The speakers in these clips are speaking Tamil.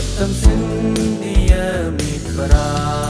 சந்தோஷம் நமக்குண்டு ரத்தம் சிந்திய மீட்பரார்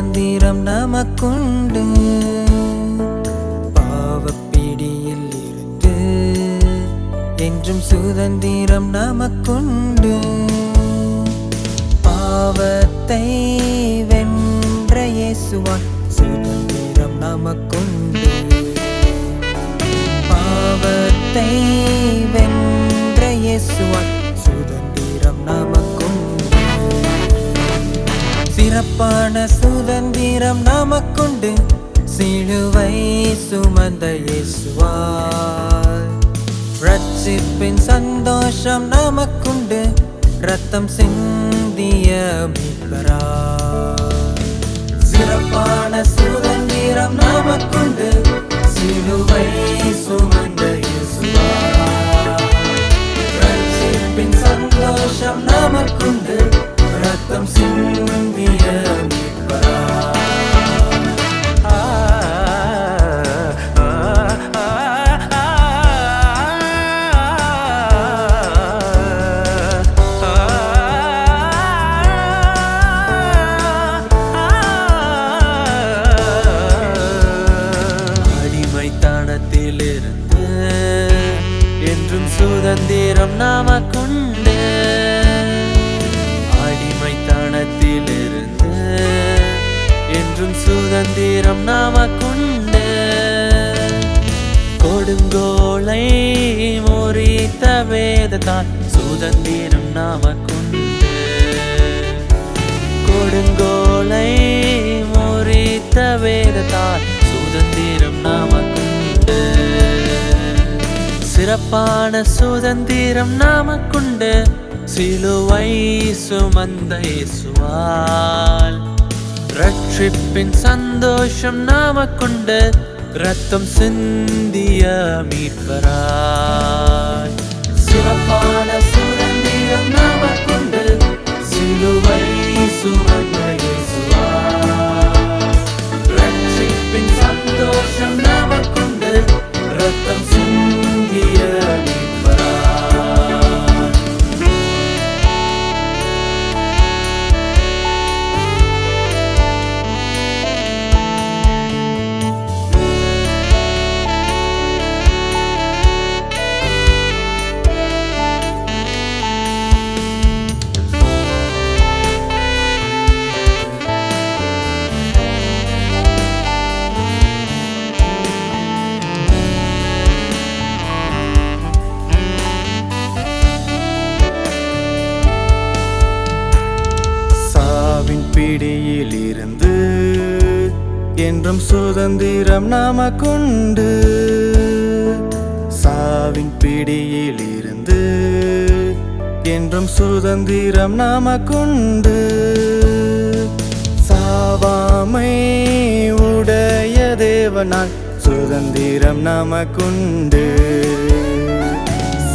சுதந்திரம் நமக்குண்டு. பாவப்பிடியில் இருந்து என்றும் சுதந்திரம் நமக்குண்டு. பாவத்தை வென்ற இயேசுவான் சுதந்திரம் நமக்குண்டு. பாவத்தை வென்ற இயேசுவான் சுதந்திரம் நமக்கு சிறப்பான சுதந்திரம் நமக்குண்டு. சிலுவை சுமந்த இயேசுவால் ரட்சிப்பின் சந்தோஷம் நமக்குண்டு. ரத்தம் சிந்திய மீட்பரார் சிறப்பான சுதந்திரம் நமக்குண்டு அடிமைத்தனத்திலிருந்து என்றும் சுதந்திரம் நமக்குண்டு கொடுங்கோலை முறித்த வேதத்தான் சுதந்திரம் நமக்குண்டு கொடுங்கோலை முறித்த வேதத்தான் சுதந்திரம் சிறப்பான சுதந்திரம் நாமக்குண்டு. சிலுவை சுமந்த இயேசுவால். ரட்சிப்பின் சந்தோஷம் நாமக்குண்டு. ரத்தம் சிந்திய மீட்பராய். சிறப்பான என்றும் சுதந்திரம் நமக்குண்டு. சாவின் பிடியில் இருந்து என்றும் சுதந்திரம் நமக்குண்டு. சாவாமை உடைய தேவனால் சுதந்திரம் நமக்குண்டு.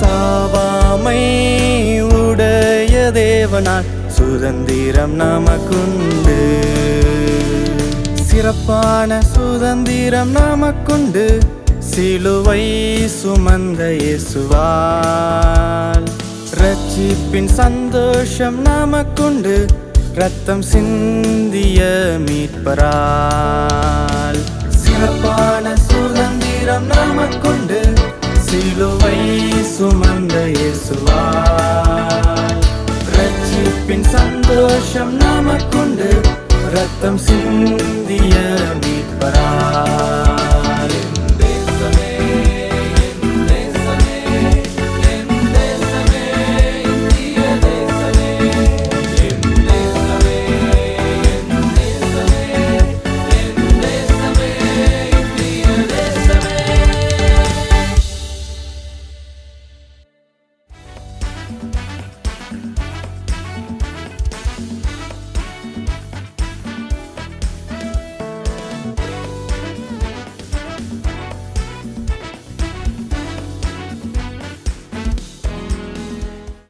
சாவாமை உடைய தேவனால் சுதந்திரம் நமக்குண்டு. சிறப்பான சுதந்திரம் நமக்குண்டு. சிலுவை சுமந்த இயேசுவால். ரட்சிப்பின் சந்தோஷம் நமக்குண்டு. ரத்தம் சிந்திய மீட்பரால். சிறப்பான சுதந்திரம் நமக்குண்டு.